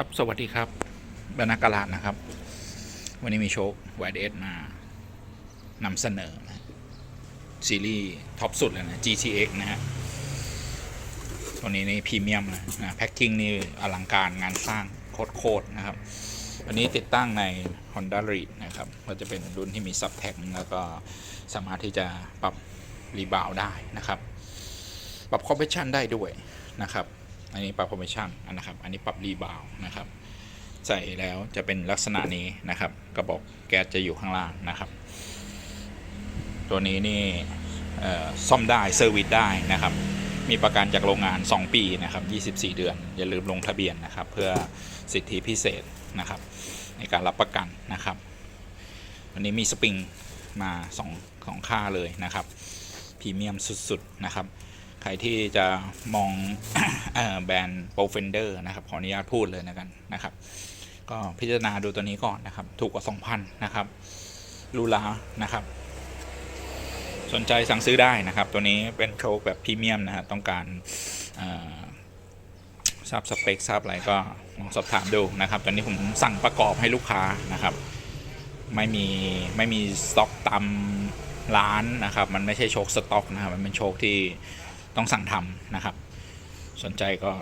ครับสวัสดีครับบรรณากาลาดนะครับ วันนี้มีโชคไวเดสมานำเสนอนะซีรีส์ท็อปสุดเลยนะ GTX นะฮะตัวนี้นี่พรีเมียมนะนะแพ็คกิ้งนี่อลังการงานสร้างโคตรๆนะครับ อันนี้ติดตั้งใน Honda r e d นะครับ ก็จะเป็นรุ่นที่มีซับแท็กแล้วก็สามารถที่จะปรับรีบาวได้นะครับ ปรับคอมเพรสชันได้ด้วยนะครับ อันนี้ปรับคอมเพรสชันนะครับ อันนี้ปรับรีบาวนะครับ ใส่แล้วจะเป็นลักษณะนี้นะครับ กระบอกแก๊สจะอยู่ข้างล่างนะครับ ตัวนี้นี่ซ่อมได้เซอร์วิสได้นะครับ มีประกันจากโรงงาน 2 ปีนะครับ 24 เดือน อย่าลืมลงทะเบียนนะครับ เพื่อสิทธิพิเศษนะครับ ในการรับประกันนะครับวันนี้มีสปริงมา2องสองค่าเลยนะครับพรีเมียมสุดๆนะครับ ครที่จะมองแบรนด์โปรเฟนเดอร์นะครับ ขออนุญาตพูดเลยนะกันนะครับ ก็พิจารณาดูตัวนี้ก่อนนะครับ ถูกกว่า 2,000 นะครับรูลานะครับ สนใจสั่งซื้อได้นะครับ ตัวนี้เป็นโชคแบบพรีเมียมนะฮะต้องการทราบสเปคทราบอะไรก็ลองสอบถามดูนะครับ ตอนนี้ผมสั่งประกอบให้ลูกค้านะครับ ไม่มีไม่มีสต็อกตามร้านนะครับ มันไม่ใช่โชคสต็อกนะครับ มันเป็นโชคที่ ต้องสั่งทำนะครับ สนใจก็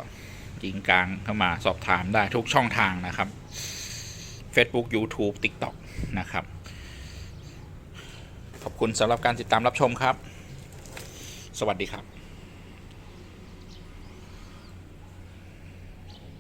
ยิงกลางเข้ามาสอบถามได้ทุกช่องทางนะครับ Facebook YouTube TikTok นะครับ ขอบคุณสำหรับการติดตามรับชมครับ สวัสดีครับ